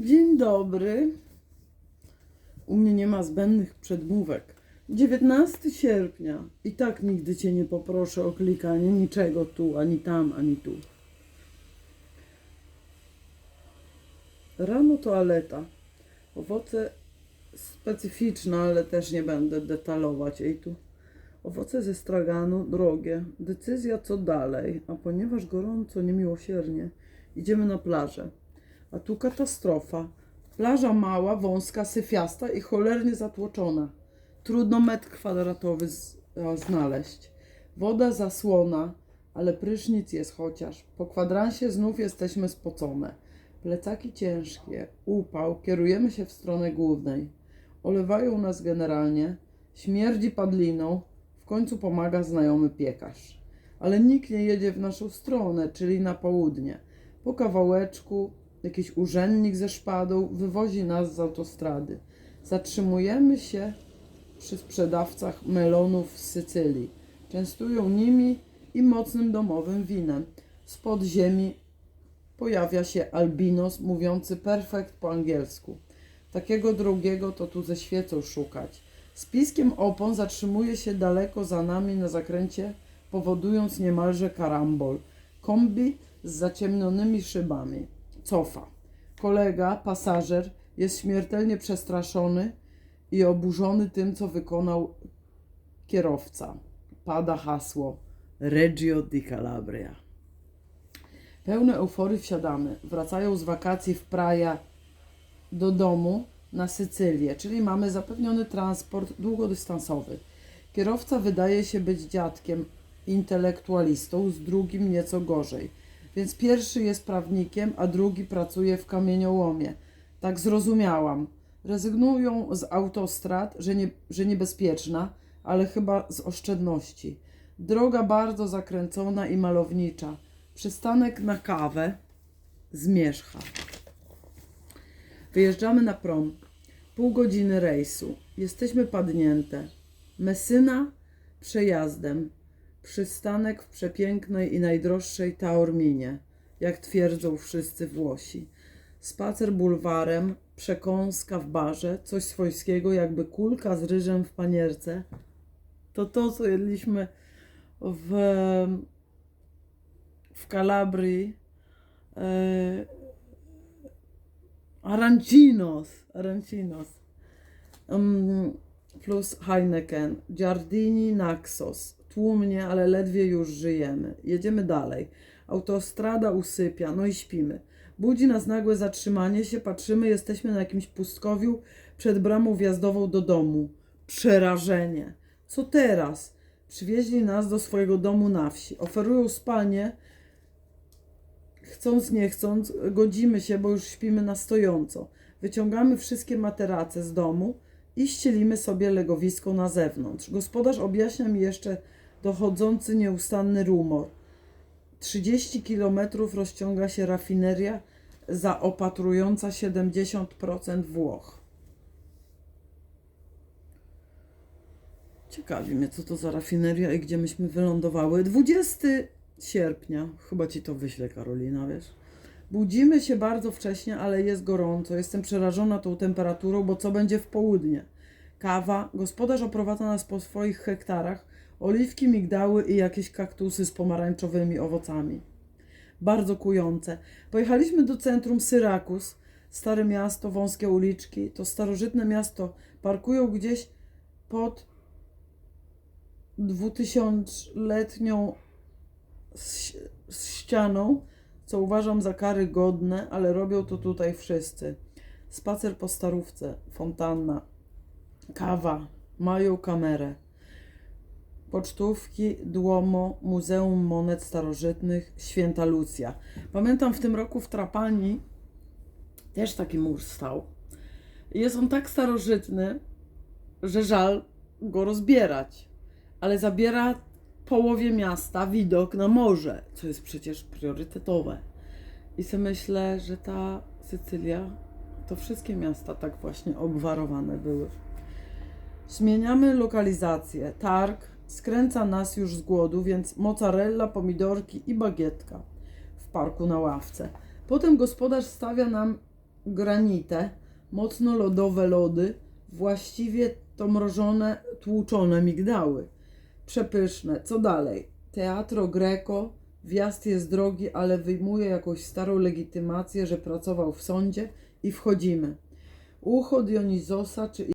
Dzień dobry. U mnie nie ma zbędnych przedmówek. 19 sierpnia. I tak nigdy cię nie poproszę o klikanie niczego tu, ani tam, ani tu. Rano toaleta. Owoce specyficzne, ale też nie będę detalować jej tu. Owoce ze straganu drogie. Decyzja co dalej, a ponieważ gorąco, niemiłosiernie, idziemy na plażę. A tu katastrofa. Plaża mała, wąska, syfiasta i cholernie zatłoczona. Trudno metr kwadratowy z, a, znaleźć. Woda zasłona, ale prysznic jest chociaż. Po kwadransie znów jesteśmy spocone. Plecaki ciężkie, upał, kierujemy się w stronę głównej. Olewają nas generalnie, śmierdzi padliną, w końcu pomaga znajomy piekarz. Ale nikt nie jedzie w naszą stronę, czyli na południe. Po kawałeczku jakiś urzędnik ze szpadą wywozi nas z autostrady. Zatrzymujemy się przy sprzedawcach melonów z Sycylii. Częstują nimi i mocnym domowym winem. Spod ziemi pojawia się albinos mówiący perfekt po angielsku. Takiego drugiego to tu ze świecą szukać. Z piskiem opon zatrzymuje się daleko za nami na zakręcie, powodując niemalże karambol. Kombi z zaciemnionymi szybami. Cofa. Kolega, pasażer, jest śmiertelnie przestraszony i oburzony tym, co wykonał kierowca. Pada hasło Reggio di Calabria. Pełne euforii wsiadamy. Wracają z wakacji w Praia do domu na Sycylię, czyli mamy zapewniony transport długodystansowy. Kierowca wydaje się być dziadkiem, intelektualistą, z drugim nieco gorzej. Więc pierwszy jest prawnikiem, a drugi pracuje w kamieniołomie. Tak zrozumiałam. Rezygnują z autostrad, że, nie, że niebezpieczna, ale chyba z oszczędności. Droga bardzo zakręcona i malownicza. Przystanek na kawę zmierzcha. Wyjeżdżamy na prom. Pół godziny rejsu. Jesteśmy padnięte. Mesyna przejazdem. Przystanek w przepięknej i najdroższej Taorminie, jak twierdzą wszyscy Włosi. Spacer bulwarem, przekąska w barze, coś swojskiego, jakby kulka z ryżem w panierce. To to, co jedliśmy w, w Kalabrii. E, Arancinos. Arancinos. Mm, plus Heineken. Giardini Naxos. Tłumnie, ale ledwie już żyjemy. Jedziemy dalej. Autostrada usypia, no i śpimy. Budzi nas nagłe zatrzymanie się, patrzymy, jesteśmy na jakimś pustkowiu przed bramą wjazdową do domu. Przerażenie. Co teraz? Przywieźli nas do swojego domu na wsi. Oferują spalnię. Chcąc, nie chcąc, godzimy się, bo już śpimy na stojąco. Wyciągamy wszystkie materace z domu i ścielimy sobie legowisko na zewnątrz. Gospodarz objaśnia mi jeszcze dochodzący nieustanny rumor. 30 kilometrów rozciąga się rafineria zaopatrująca 70% Włoch. Ciekawi mnie, co to za rafineria i gdzie myśmy wylądowały. 20 sierpnia, chyba ci to wyślę, Karolina, wiesz. Budzimy się bardzo wcześnie, ale jest gorąco. Jestem przerażona tą temperaturą, bo co będzie w południe? Kawa. Gospodarz oprowadza nas po swoich hektarach. Oliwki, migdały i jakieś kaktusy z pomarańczowymi owocami. Bardzo kujące. Pojechaliśmy do centrum Syrakus. Stare miasto, wąskie uliczki. To starożytne miasto. Parkują gdzieś pod dwutysiącletnią ścianą, co uważam za karygodne, ale robią to tutaj wszyscy. Spacer po starówce, fontanna, kawa, mają kamerę. Pocztówki, Duomo, Muzeum Monet Starożytnych, Święta Lucja. Pamiętam w tym roku w Trapani też taki mur stał. Jest on tak starożytny, że żal go rozbierać, ale zabiera połowie miasta widok na morze, co jest przecież priorytetowe. I sobie myślę, że ta Sycylia, to wszystkie miasta tak właśnie obwarowane były. Zmieniamy lokalizację. Targ skręca nas już z głodu, więc mozzarella, pomidorki i bagietka w parku na ławce. Potem gospodarz stawia nam granite, mocno lodowe lody, właściwie to mrożone, tłuczone migdały. Przepyszne. Co dalej? Teatro Greco. Wjazd jest drogi, ale wyjmuje jakąś starą legitymację, że pracował w sądzie i wchodzimy. Ucho Dionizosa czy